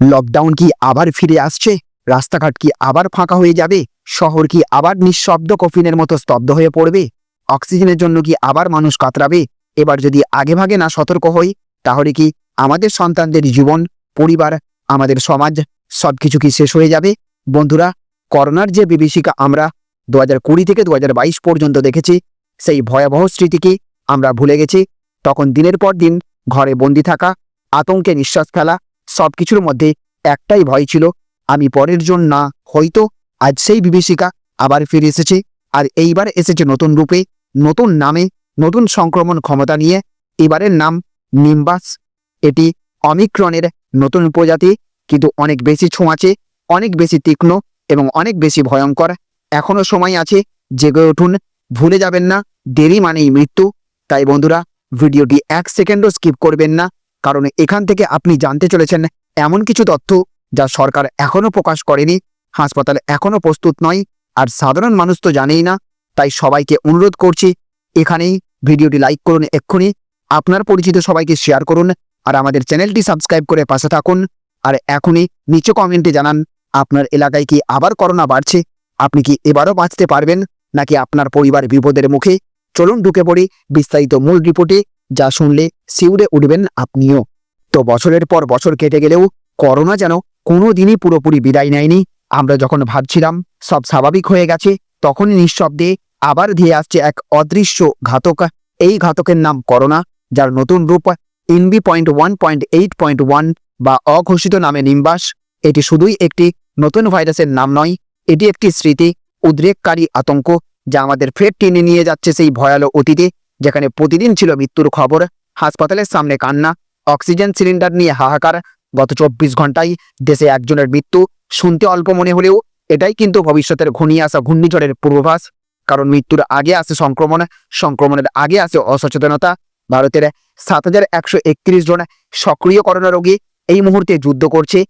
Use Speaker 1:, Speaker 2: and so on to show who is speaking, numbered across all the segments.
Speaker 1: Lockdown কি আবার ফিরে আসছে? রাস্তাঘাট কি আবার ফাঁকা হয়ে যাবে? শহর কি আবার নিঃশব্দ কফিনের মতো স্তব্ধ হয়ে পড়বে? অক্সিজেনের জন্য কি আবার মানুষ কাতরাবে? এবার যদি আগেভাগে না সতর্ক হই, তাহলে কি আমাদের সন্তানদের জীবন, পরিবার, আমাদের সমাজ সবকিছু কি শেষ হয়ে যাবে? বন্ধুরা, করোনার যে বিভীষিকা আমরা দু কুড়ি থেকে দু হাজার বাইশ পর্যন্ত দেখেছি, সেই ভয়াবহ স্মৃতিকে আমরা ভুলে গেছি? তখন দিনের পর দিন ঘরে বন্দি থাকা, আতঙ্কে নিঃশ্বাস ফেলা সবকিছুর মধ্যে একটাই ভয় ছিল, আমি পরের জন না, হয়তো আজ সেই বিভীষিকা আবার ফিরে এসেছে আর এইবার এসেছে নতুন রূপে, নতুন নামে, নতুন সংক্রমণ ক্ষমতা নিয়ে, এবারের নাম নিম্বাস। এটি অমিক্রনের নতুন প্রজাতি, কিন্তু অনেক বেশি ছোঁয়াচে অনেক বেশি তীক্ষ্ণ এবং অনেক বেশি ভয়ঙ্কর। এখনও সময় আছে, জেগে উঠুন, ভুলে যাবেন না, দেরি মানেই মৃত্যু। তাই বন্ধুরা, ভিডিওটি এক সেকেন্ডও স্কিপ করবেন না কারণ এখান থেকে আপনি জানতে চলেছেন এমন কিছু তথ্য যা সরকার এখনও প্রকাশ করেনি, হাসপাতাল এখনও প্রস্তুত নয়, আর সাধারণ মানুষ তো জানেই না। তাই সবাইকে অনুরোধ করছি, এখানেই ভিডিওটি লাইক করুন এক্ষুনি, আপনার পরিচিত সবাইকে শেয়ার করুন, আর আমাদের চ্যানেলটি সাবস্ক্রাইব করে পাশে থাকুন, আর এখনই নিচে কমেন্টে জানান, আপনার এলাকায় কি আবার করোনা বাড়ছে? আপনি কি এবারও বাঁচতে পারবেন, নাকি আপনার পরিবার বিপদের মুখে? চলুন ঢুকে পড়ি বিস্তারিত মূল রিপোর্টে। যা শুনলে শিউরে উঠবেন আপনিও। তো বছরের পর বছর কেটে গেলেও করোনা যেন কোনো দিনই পুরোপুরি বিদায় নেয়নি। আমরা যখন ভাবছিলাম সব স্বাভাবিক হয়ে গেছে তখনই নিঃশব্দে আবার ধেয়ে আসছে এক অদৃশ্য ঘাতক। এই ঘাতকের নাম করোনা, যার নতুন রূপ N B point one point eight point one বা অঘোষিত নামে নিম্বাস। এটি শুধুই একটি নতুন ভাইরাসের নাম নয়, এটি একটি স্মৃতি, উদ্রেককারী আতঙ্ক, যা আমাদের ফের টেনে নিয়ে যাচ্ছে সেই ভয়াল অতীতে। যেখানে প্রতিদিন ছিল মৃত্যুর খবর। হাসপাতালের সামনে কান্না, অক্সিজেন সিলিন্ডার নিয়ে হাহাকার। গত চব্বিশ ঘন্টায় দেশে একজনের মৃত্যু, শুনতে অল্প মনে হলেও এটাই কিন্তু ভবিষ্যতের ঘনিয়ে আসা ঘূর্ণিঝড়ের পূর্বাভাস। কারণ মৃত্যুর আগে আসে সংক্রমণ, সংক্রমণের আগে আসে অসচেতনতা। ভারতের সাত হাজার একশো একত্রিশ জন সক্রিয় করোনা রোগী এই মুহূর্তে যুদ্ধ করছে।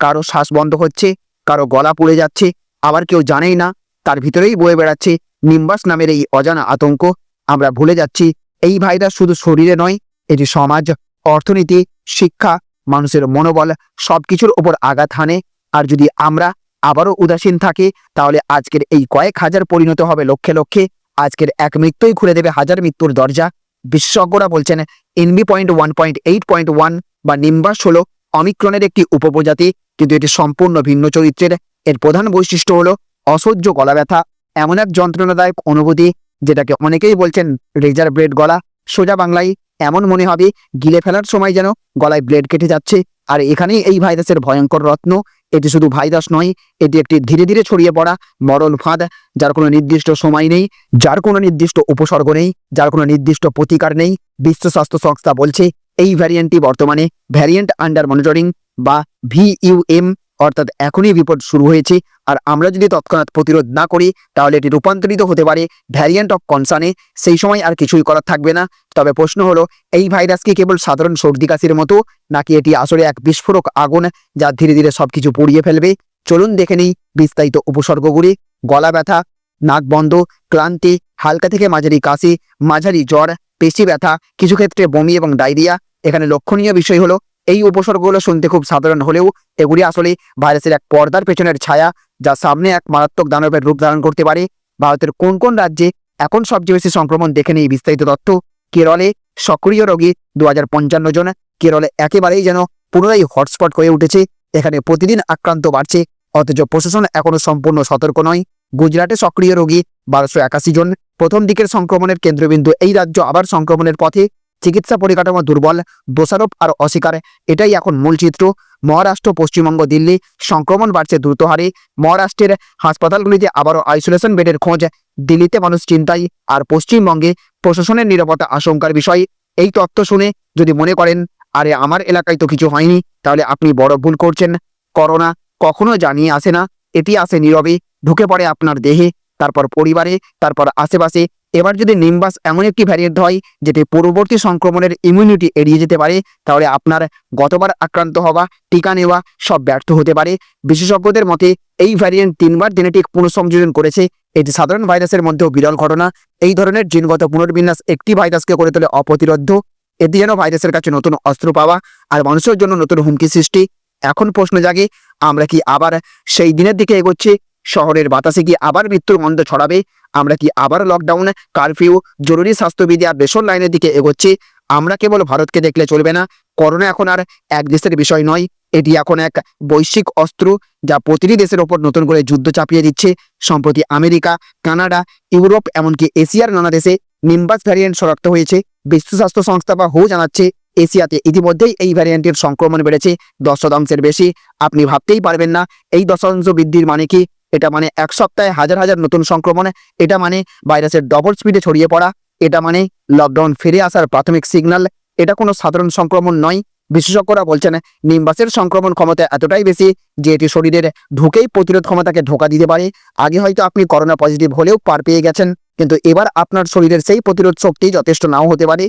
Speaker 1: কারও শ্বাস বন্ধ হচ্ছে, কারও গলা পুড়ে যাচ্ছে, আবার কেউ জানেই না, তার ভিতরেই বয়ে বেড়াচ্ছে নিম্বাস নামের এই অজানা আতঙ্ক। আমরা ভুলে যাচ্ছি, এই ভাইরাস শুধু শরীরে নয়, এটি সমাজ, অর্থনীতি, শিক্ষা, মানুষের মনোবল, সবকিছুর ওপর আঘাত হানে। আর যদি আমরা আবারও উদাসীন থাকি, তাহলে আজকের এই কয়েক হাজার পরিণত হবে লক্ষে লক্ষে। আজকের এক মৃত্যুই খুলে দেবে হাজার মৃত্যুর দরজা। বিশেষজ্ঞরা বলছেন N B point one point eight point one বা নিম্বাস হল অমিক্রনের একটি উপপ্রজাতি, কিন্তু এটি সম্পূর্ণ ভিন্ন চরিত্রের। এর প্রধান বৈশিষ্ট্য হল অসহ্য গলা ব্যথা এমন এক যন্ত্রণাদায়ক অনুভূতি যেটাকে অনেকেই বলছেন রেজার ব্লেড গলা। সোজা বাংলায় এমন মনে হবে, গিলে ফেলার সময় যেন গলায় ব্লেড কেটে যাচ্ছে। আর এখানেই এই ভাইরাসের ভয়ঙ্কর রত্ন, এটি শুধু ভাইরাস নয়, এটি একটি ধীরে ধীরে ছড়িয়ে পড়া মরল ফাঁদ, যার কোনো নির্দিষ্ট সময় নেই, যার কোনো নির্দিষ্ট উপসর্গ নেই, যার কোনো নির্দিষ্ট প্রতিকার নেই। বিশ্ব স্বাস্থ্য সংস্থা বলছে, এই ভ্যারিয়েন্টটি বর্তমানে ভ্যারিয়েন্ট আন্ডার মনিটরিং বা ভিইউএম অর্থাৎ এখনই বিপদ শুরু হয়েছে। আর আমরা যদি তৎক্ষণাৎ প্রতিরোধ না করি, তাহলে এটি রূপান্তরিত হতে পারে ভ্যারিয়েন্ট অফ কনসার্নে সেই সময় আর কিছুই করার থাকবে না। তবে প্রশ্ন হলো, এই ভাইরাস কি কেবল সাধারণ সর্দি কাশির মতো, নাকি এটি আসলে এক বিস্ফোরক আগুন যা ধীরে ধীরে সবকিছু পুড়িয়ে ফেলবে? চলুন দেখে নিই বিস্তারিত উপসর্গগুলি। গলা ব্যথা, নাক বন্ধ, ক্লান্তি, হালকা থেকে মাঝারি কাশি, মাঝারি জ্বর, পেশি ব্যথা, কিছু ক্ষেত্রে বমি এবং ডায়রিয়া। এখানে লক্ষণীয় বিষয় হলো এই উপসর্গগুলো শুনতে খুব সাধারণ হলেও এগুলি আসলে ভাইরাসের এক পর্দার পেছনের ছায়া যা সামনে এক মারাত্মক দানবের রূপ ধারণ করতে পারে। ভারতের কোন কোন রাজ্যে এখন সবচেয়ে বেশি সংক্রমণ দেখে নেই বিস্তারিত তথ্য? কেরলে সক্রিয় রোগী দু হাজার পঞ্চান্ন জন। কেরলে একেবারেই যেন পুনরায় হটস্পট হয়ে উঠেছে। এখানে প্রতিদিন আক্রান্ত বাড়ছে। অথচ প্রশাসন এখনও সম্পূর্ণ সতর্ক নয়। গুজরাটে সক্রিয় রোগী বারোশো জন। প্রথম দিকের সংক্রমণের কেন্দ্রবিন্দু এই রাজ্য আবার সংক্রমণের পথে। চিকিৎসা পরিকাঠামো দুর্বল, দোষারোপ আর অস্বীকার, এটাই এখন মূল চিত্র। মহারাষ্ট্র, পশ্চিমবঙ্গ, দিল্লি, সংক্রমণ বাড়ছে দ্রুত হারে মহারাষ্ট্রের হাসপাতালগুলিতে আবারও আইসোলেশন বেডের খোঁজ। দিল্লিতে মানুষ চিন্তায়, আর পশ্চিমবঙ্গে প্রশাসনের নিরাপত্তা আশঙ্কার বিষয়। এই তথ্য শুনে যদি মনে করেন, আরে, আমার এলাকায় তো কিছু হয়নি, তাহলে আপনি বড় ভুল করছেন। করোনা কখনো জানিয়ে আসে না, এটি আসে নীরবে, ঢুকে পড়ে আপনার দেহে। তারপর পরিবারে, তারপর আশেপাশে। এবার যদি নিম্বাস এমন একটি ভ্যারিয়েন্ট হয়, যেটি পূর্ববর্তী সংক্রমণের ইমিউনিটি এড়িয়ে যেতে পারে, তাহলে আপনার গতবার আক্রান্ত হওয়া, টিকা নেওয়া সব ব্যর্থ হতে পারে। বিশেষজ্ঞদের মতে, এই ভ্যারিয়েন্ট তিনবার জেনেটিক পুনঃসংযোজন করেছে। এটি সাধারণ ভাইরাসের মধ্যেও বিরল ঘটনা। এই ধরনের জিনগত পুনর্বিন্যাস একটি ভাইরাসকে করে তোলে অপ্রতিরোধ্য। এটি যেন ভাইরাসের কাছে নতুন অস্ত্র পাওয়া আর মানুষের জন্য নতুন হুমকি সৃষ্টি। এখন প্রশ্ন জাগে, আমরা কি আবার সেই দিনের দিকে এগোচ্ছি? শহরের বাতাসে কি আবার মৃত্যুর গন্ধ ছড়াবে। আমরা কি আবার লকডাউন কারফিউ জরুরি স্বাস্থ্যবিধি আর বেসন লাইনের দিকে এগোচ্ছি? আমরা কেবল ভারতকে দেখলে চলবে না। করোনা এখন আর এক দেশের বিষয় নয়। এটি এখন এক বৈশ্বিক অস্ত্র যা প্রতিটি দেশের ওপর নতুন করে যুদ্ধ চাপিয়ে দিচ্ছে। সম্প্রতি আমেরিকা, কানাডা, ইউরোপ, এমনকি এশিয়ার নানা দেশে নিম্বাস ভ্যারিয়েন্ট শনাক্ত হয়েছে। বিশ্ব স্বাস্থ্য সংস্থা বা হু জানাচ্ছে, এশিয়াতে ইতিমধ্যেই এই ভ্যারিয়েন্টের সংক্রমণ বেড়েছে। দশ শতাংশের বেশি। আপনি ভাবতেই পারবেন না, এই দশ শতাংশ বৃদ্ধির মানে কি? এটা মানে এক সপ্তাহে হাজার হাজার নতুন সংক্রমণে, এটা মানে ভাইরাসের ডবল স্পিডে ছড়িয়ে পড়া, এটা মানে লকডাউন ফিরে আসার প্রাথমিক সিগন্যাল এটা কোনো সাধারণ সংক্রমণ নয়। বিশেষজ্ঞরা বলছেন, নিম্বাসের সংক্রমণ ক্ষমতা এতটাই বেশি যে এটি শরীরের ঢুকেই প্রতিরোধ ক্ষমতাকে ধোকা দিতে পারে। আগে হয়তো আপনি করোনা পজিটিভ হলেও পার পেয়ে গেছেন, কিন্তু এবার আপনার শরীরের সেই প্রতিরোধ শক্তি যথেষ্ট নাও হতে পারে।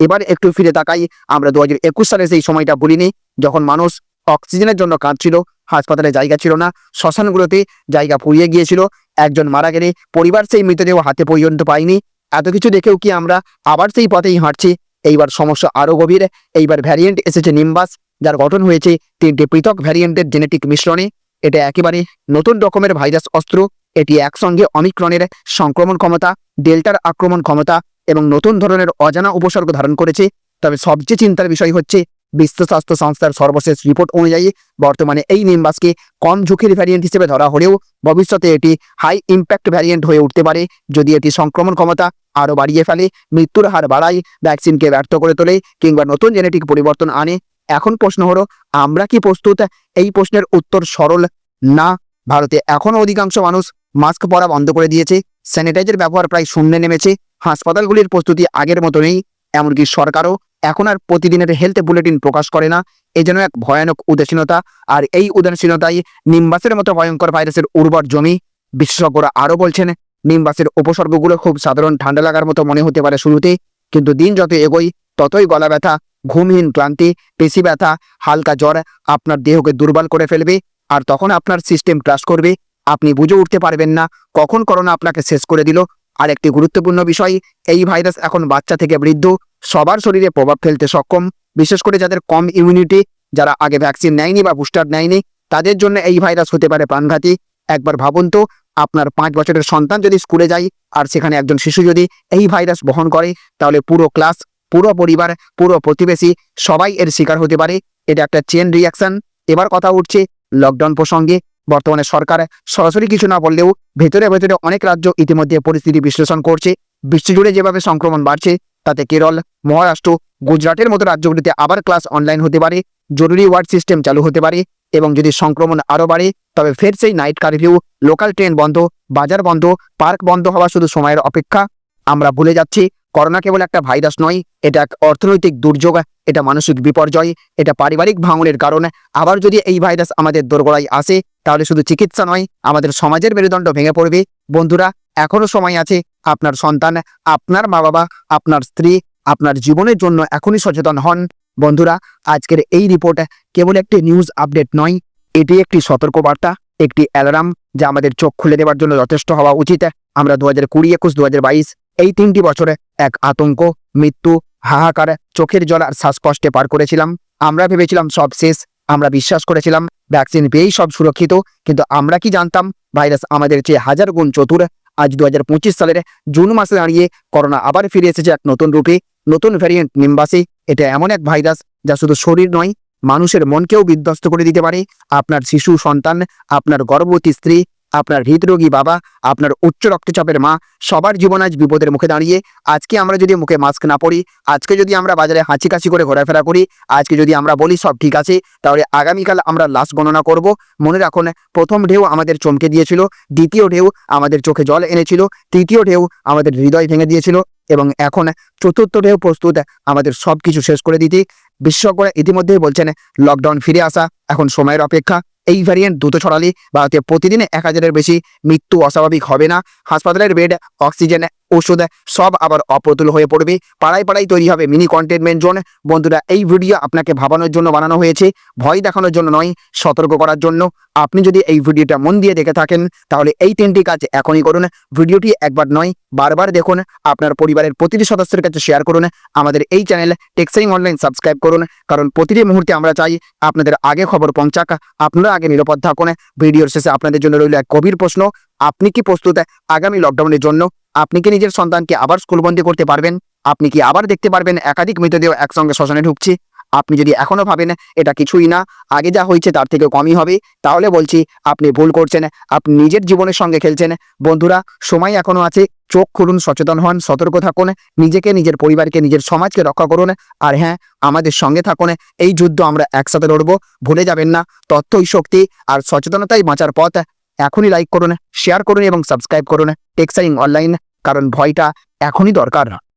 Speaker 1: এবার একটু ফিরে তাকাই, আমরা দু হাজার একুশ সালে সেই সময়টা ভুলিনি, যখন মানুষ অক্সিজেনের জন্য কাঁদছিল হাসপাতালে জায়গা ছিল না, শ্মশানগুলোতে জায়গা ফুরিয়ে গিয়েছিল, একজন মারা গেলে পরিবার সেই মৃতদেহ হাতে পর্যন্ত পায়নি। এত কিছু দেখেও কি আমরা আবার সেই পথেই হাঁটছি? এইবার সমস্যা আরও গভীর, এইবার ভ্যারিয়েন্ট এসেছে নিম্বাস যার গঠন হয়েছে তিনটি পৃথক ভ্যারিয়েন্টের জেনেটিক মিশ্রণে। এটা একেবারে নতুন রকমের ভাইরাস অস্ত্র, এটি একসঙ্গে অমিক্রনের সংক্রমণ ক্ষমতা ডেল্টার আক্রমণ ক্ষমতা এবং নতুন ধরনের অজানা উপসর্গ ধারণ করেছে। তবে সবচেয়ে চিন্তার বিষয় হচ্ছে বিশ্ব স্বাস্থ্য সংস্থার সর্বশেষ রিপোর্ট অনুযায়ী বর্তমানে এই নিম্বাসকে কম ঝুঁকির ভ্যারিয়েন্ট হিসেবে ধরা হলেও ভবিষ্যতে এটি হাই ইম্প্যাক্ট ভ্যারিয়েন্ট হয়ে উঠতে পারে। যদি এটি সংক্রমণ ক্ষমতা আরও বাড়িয়ে ফেলে, মৃত্যুর হার বাড়ায় ভ্যাকসিনকে ব্যর্থ করে তোলে কিংবা নতুন জেনেটিক পরিবর্তন আনে, এখন প্রশ্ন হলো, আমরা কি প্রস্তুত? এই প্রশ্নের উত্তর সরল না। ভারতে এখনও অধিকাংশ মানুষ মাস্ক পরা বন্ধ করে দিয়েছে। স্যানিটাইজার ব্যবহার প্রায় শূন্যে নেমেছে। হাসপাতালগুলির প্রস্তুতি আগের মতো নেই এমনকি সরকারও এখন আর প্রতিদিনের হেলথ বুলেটিন প্রকাশ করে না। এ যেন এক ভয়ানক উদাসীনতা, আর এই উদাসীনতাই নিম্বাসের মতো ভয়ঙ্কর ভাইরাসের উর্বর জমি। বিশেষজ্ঞরা আরও বলছেন, নিম্বাসের উপসর্গগুলো খুব সাধারণ, ঠান্ডা লাগার মতো মনে হতে পারে শুরুতে, কিন্তু দিন যত এগোই ততই গলা ব্যথা, ঘুমহীন ক্লান্তি, পেশি ব্যথা, হালকা জ্বর আপনার দেহকে দুর্বল করে ফেলবে, আর তখন আপনার সিস্টেম ক্রাশ করবে। আপনি বুঝে উঠতে পারবেন না কখন করোনা আপনাকে শেষ করে দিল আর একটি গুরুত্বপূর্ণ বিষয়, এই ভাইরাস এখন বাচ্চা থেকে বৃদ্ধ, সবার শরীরে প্রভাব ফেলতে সক্ষম। বিশেষ করে যাদের কম ইমিউনিটি যারা আগে ভ্যাকসিন নেয়নি বা বুস্টার নেয়নি, তাদের জন্য এই ভাইরাস হতে পারে প্রাণঘাতী। একবার ভাবুন তো, আপনার পাঁচ বছরের সন্তান যদি স্কুলে যায় আর সেখানে একজন শিশু যদি এই ভাইরাস বহন করে, তাহলে পুরো ক্লাস পুরো পরিবার, পুরো প্রতিবেশী সবাই এর শিকার হতে পারে। এটা একটা চেন রিয়াকশন এবার কথা উঠছে লকডাউন প্রসঙ্গে। বর্তমানে সরকার সরাসরি কিছু না বললেও ভেতরে ভেতরে অনেক রাজ্য ইতিমধ্যে পরিস্থিতি বিশ্লেষণ করছে। বিশ্বজুড়ে যেভাবে সংক্রমণ বাড়ছে, তাতে কেরল, মহারাষ্ট্র, গুজরাটের মতো রাজ্যগুলিতে আবার ক্লাস অনলাইন হতে পারে, জরুরি ওয়ার্ড সিস্টেম চালু হতে পারে এবং যদি সংক্রমণ আরও বাড়ে, তবে ফের সেই নাইট কারফিউ লোকাল ট্রেন বন্ধ, বাজার বন্ধ পার্ক বন্ধ হওয়া শুধু সময়ের অপেক্ষা। আমরা ভুলে যাচ্ছি করোনা কেবল একটা ভাইরাস নয়, এটা এক অর্থনৈতিক দুর্যোগ, এটা মানসিক বিপর্যয়, এটা পারিবারিক ভাঙনের কারণে। আবার যদি এই ভাইরাস আমাদের দোরগোড়ায় আসে, তাহলে শুধু চিকিৎসা নয়, আমাদের সমাজের মেরুদণ্ড ভেঙে পড়বে। বন্ধুরা, এখনও সময় আছে, আপনার সন্তান, আপনার মা বাবা, আপনার স্ত্রী, আপনার জীবনের জন্য এখনই সচেতন হন। বন্ধুরা, আজকের এই রিপোর্ট কেবল একটি নিউজ আপডেট নয়, এটি একটি সতর্কবার্তা, একটি অ্যালার্ম যা আমাদের চোখ খুলে দেওয়ার জন্য যথেষ্ট হওয়া উচিত। আমরা দু হাজার কুড়ি, একুশ, দু হাজার বাইশ এই তিনটি বছরে এক আতঙ্ক, মৃত্যু, হাহাকার, চোখের জল আর শ্বাসকষ্টে পার করেছিলাম। আমরা ভেবেছিলাম সব শেষ, আমরা বিশ্বাস করেছিলাম ভ্যাকসিন পেয়েই সব সুরক্ষিত, কিন্তু আমরা কি জানতাম ভাইরাস আমাদের চেয়ে হাজার গুণ চতুর? আজ দু হাজার পঁচিশ সালের জুন মাসে দাঁড়িয়ে করোনা আবার ফিরে এসেছে এক নতুন রূপে, নতুন ভ্যারিয়েন্ট নিম্বাসে। এটা এমন এক ভাইরাস যা শুধু শরীর নয়, মানুষের মনকেও বিধ্বস্ত করে দিতে পারে। আপনার শিশু, সন্তান, আপনার গর্ভবতী স্ত্রী আপনার হৃদরোগী বাবা, আপনার উচ্চ রক্তচাপের মা, সবার জীবন আজ বিপদের মুখে দাঁড়িয়ে। আজকে আমরা যদি মুখে মাস্ক না পরি, আজকে যদি আমরা বাজারে হাঁচি কাশি করে ঘোরাফেরা করি, আজকে যদি আমরা বলি সব ঠিক আছে, তাহলে আগামীকাল আমরা লাশ গণনা করব। মনে রাখুন, প্রথম ঢেউ আমাদের চমকে দিয়েছিল, দ্বিতীয় ঢেউ আমাদের চোখে জল এনেছিল, তৃতীয় ঢেউ আমাদের হৃদয় ভেঙে দিয়েছিল, এবং এখন চতুর্থ ঢেউ প্রস্তুত আমাদের সব কিছু শেষ করে দিতে। বিশেষজ্ঞরা ইতিমধ্যেই বলছেন লকডাউন ফিরে আসা, এখন সময়ের অপেক্ষা। এই ভ্যারিয়েন্ট দ্রুত ছড়ালে ভারতে প্রতিদিন এক হাজারের বেশি মৃত্যু অস্বাভাবিক হবে না। হাসপাতালের বেড অক্সিজেন ওষুধ সব আবার অপ্রতুল হয়ে পড়বে। পাড়ায় পাড়ায় তৈরি হবে মিনি কন্টেনমেন্ট জোন বন্ধুরা, এই ভিডিও আপনাকে ভাবানোর জন্য বানানো হয়েছে। ভয় দেখানোর জন্য নয়, সতর্ক করার জন্য। আপনি যদি এই ভিডিওটা মন দিয়ে দেখে থাকেন, তাহলে এই তিনটি কাজ এখনই করুন। ভিডিওটি একবার নয়, বারবার দেখুন। আপনার পরিবারের প্রতিটি সদস্যের কাছে শেয়ার করুন। আমাদের এই চ্যানেল টেক্সাইং অনলাইন সাবস্ক্রাইব করুন। কারণ প্রতিটি মুহূর্তে আমরা চাই আপনাদের আগে খবর পৌঁছাক, আপনারা আগে নিরাপদ থাকুন। ভিডিওর শেষে আপনাদের জন্য রইল এক গভীর প্রশ্ন আপনি কি প্রস্তুত আগামী লকডাউনের জন্য? আপনি কি নিজের সন্তানকে আবার স্কুলবন্দি করতে পারবেন? আপনি কি আবার দেখতে পারবেন একাধিক মৃতদেহ একসঙ্গে শ্মশানে ঢুকছে? আপনি যদি এখনও ভাবেন এটা কিছুই না, আগে যা হয়েছে তার থেকে কমই হবে, তাহলে বলছি আপনি ভুল করছেন, আপনি নিজের জীবনের সঙ্গে খেলছেন। বন্ধুরা, সময় এখনও আছে, চোখ খুলুন, সচেতন হন, সতর্ক থাকুন, নিজেকে, নিজের পরিবারকে, নিজের সমাজকে রক্ষা করুন, আর হ্যাঁ আমাদের সঙ্গে থাকুন, এই যুদ্ধ আমরা একসাথে লড়ব, ভুলে যাবেন না, তথ্যই শক্তি, আর সচেতনতাই বাঁচার পথ এখনই লাইক করুন শেয়ার করুন এবং সাবস্ক্রাইব করুন। টেক্সাইং অনলাইন কারণ ভয়টা এখনই দরকার।